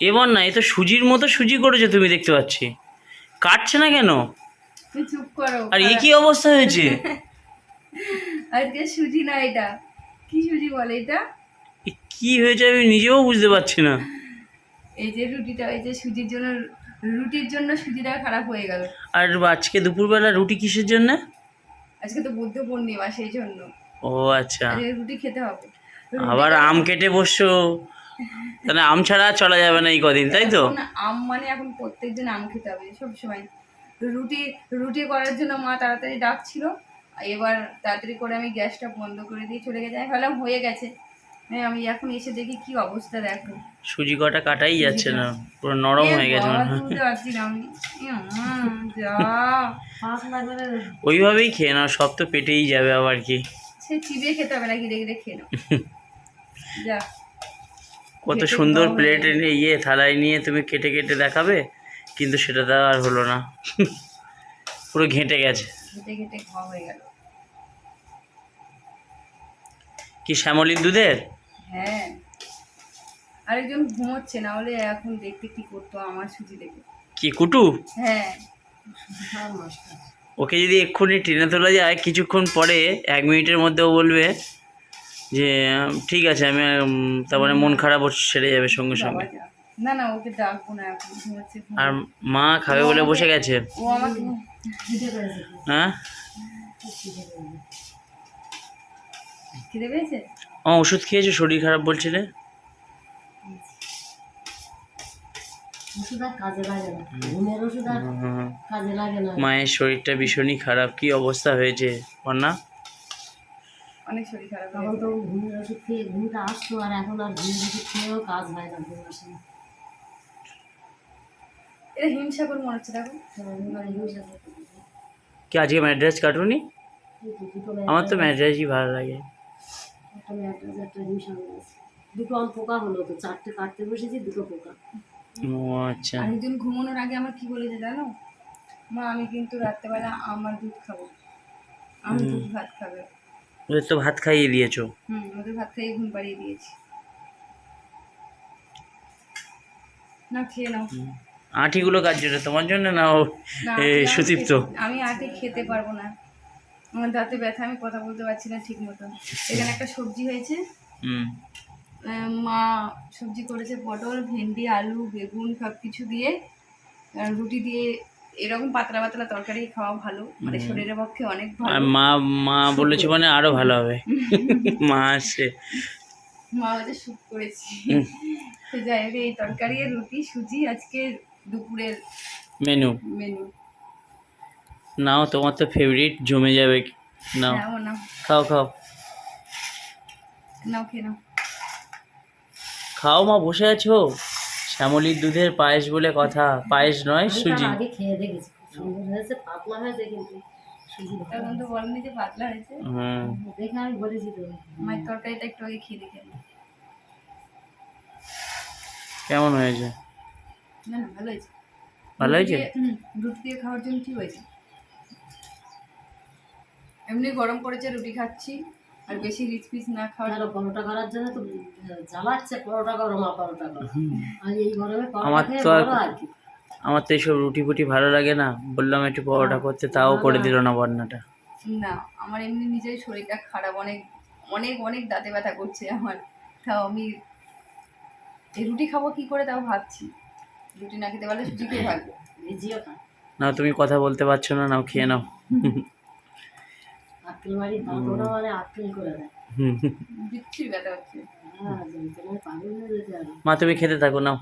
এবার না এ তো সুজির মতো সুজি করেছ তুমি দেখতে পাচ্ছি। কাটছে না কেন? আর এ কি অবস্থা হয়েছে? আজকে সুজি না এটা। কি সুজি বলে এটা? কি হয়েছে আমি নিজেও বুঝতে পারছি না। এই যে রুটিটা এই যে সুজির জন্য রুটির জন্য সুজিটা খারাপ হয়ে গেল। আর আজকে দুপুরবেলা রুটি কিসের জন্য? আজকে তো বুদ্ধ পূর্ণিমা সেই জন্য। ও আচ্ছা। রুটি খেতে হবে। আবার আম কেটে বসছো। তাহলে আম ছাড়া চলা যাবে না এই কদিন তাই তো? আম মানে এখন প্রত্যেকদিন আম খেতে হবে সব সময়। রুটি রুটি করার জন্য মা তাড়াতাড়ি ডাকছিল এবার তাড়াতাড়ি করে আমি গ্যাসটা বন্ধ করে দিয়ে চলে গেছে। আমি ভাবলাম হয়ে গেছে। হ্যাঁ, আমি এখন এসে দেখি কি অবস্থা দেখো। সুজি কটা কাটাই যাচ্ছে না পুরো নরম হয়ে গেছে ওইভাবেই খেয়ে নাও সব তো পেটেই যাবে আবার কি। সে চিবিয়ে খেতে হবে না গিরে গিরে খেয়ে নাও। যা। কত সুন্দর প্লেট ইয়ে থালায় নিয়ে তুমি কেটে কেটে দেখাবে কিন্তু সেটা তো আর হলো না। পুরো ঘেঁটে গেছে। কি শ্যামলির দুধের? হ্যাঁ। আরেকজন ঘুমোচ্ছে না হলে এখন দেখতে কি করতো আমার সুজি দেখে। কি কুটু? হ্যাঁ। ওকে যদি এক্ষুনি ট্রেনে তোলা যায় কিছুক্ষণ পরে এক মিনিটের মধ্যে ও বলবে যে ঠিক আছে আমি তারপরে মন খারাপ ওর সেরে যাবে সঙ্গে সঙ্গে। না না ওকে ডাকবো না এখন ঘুমোচ্ছে ঘুমো। আর মা খাবে বলে বসে গেছে? হ্যাঁ? ও ওষুধ খেয়েছো শরীর খারাপ বলছিলে মায়ের শরীরটা ভীষণই খারাপ কি অবস্থা হয়েছে? না অনেক শরীর খারাপ তখন তো ঘুমের ওষুধ খেয়ে ঘুমটা আসতো আর এখন আর ঘুমের ওষুধ খেয়েও কাজ হয় না ঘুম আসে না। এটা হিমসাগর মনে হচ্ছে দেখো। থাকে। কি আজকে ম্যাড্রেস কাটুনি? আমার তো ম্যাড্রেসই ভালো লাগে। একটা আছে। দুটো আম পোকা হলো তো চারটে কাটতে বসেছি দুটো পোকা। ও আচ্ছা। আরেকজন ঘুমানোর আগে আমার কি বলেছে জানো? মা আমি কিন্তু রাত্রেবেলা আমার দুধ খাব। আমি দুধ ভাত খাবে। ওদের তো ভাত খাইয়ে দিয়েছ। হুম ওদের ভাত খাইয়ে ঘুম পাড়িয়ে দিয়েছি। না খেয়ে নাও। আঁটিগুলো কার জন্য তোমার জন্য না আটে আমি আটে খেতে পারব না। আমার দাঁতে ব্যথা আমি কথা বলতে পারছি না ঠিক মতো। এখানে একটা সবজি হয়েছে। মা সবজি করেছে পটল ভেন্ডি আলু বেগুন সব কিছু দিয়ে রুটি দিয়ে এরকম পাতলা পাতলা তরকারি খাওয়া ভালো মানে শরীরের পক্ষে অনেক আর ভালো মা মা বলেছে মানে আরও ভালো হবে। মা আসছে। মা হচ্ছে স্যুপ করেছি। তো যাই হোক এই তরকারি আর রুটি সুজি আজকে দুপুরের মেনু। মেনু। নাও তোমার তো ফেভারিট জমে যাবে। নাও। নাও নাও। খাও খাও। নাও খেয়ে নাও। খাও মা বসে আছো? শ্যামলির দুধের পায়েস বলে কথা। পায়েস নয় সুজি। খেয়ে দেখেছি খুব সুন্দর হয়েছে পাতলা হয়েছে কিন্তু সুজি ভালো। তখন তো বলেনি যে পাতলা হয়েছে। হুম। দেখে আমি বলেছি তো। মায়ের তরকারিটা একটু আগে খেয়ে দেখে কেমন হয়েছে? না না ভালো হয়েছে। ভালো হয়েছে? রুটি দিয়ে- দিয়ে খাওয়ার জন্য ঠিক হয়েছে। এমনি গরম পড়েছে রুটি খাচ্ছি। আর বেশি রিচ পিস না খাওয়ার আরও পরোটা করার জন্য তো জ্বালাচ্ছে পরোটা করো মা পরোটা করো। আর এই গরমে আমার তো আমার তো এইসব রুটি ফুটি ভালো লাগে না। বললাম একটু পরোটা করতে তাও করে দিল না বন্যাটা। না আমার এমনি নিজের শরীরটা খারাপ অনেক অনেক অনেক দাঁতে ব্যথা করছে আমার। তাও আমি এই রুটি খাব কি করে তাও ভাবছি। রুটি না খেতে পারলে সুজি খেয়ে থাকব। না তুমি কথা বলতে পারছ না নাও খেয়ে নাও। আক্কেল দাঁতটা মানে আক্কেল করে দেয়। বিচ্ছি ব্যথা হচ্ছে। হ্যাঁ হয়ে মা তুমি খেতে থাকো নাও।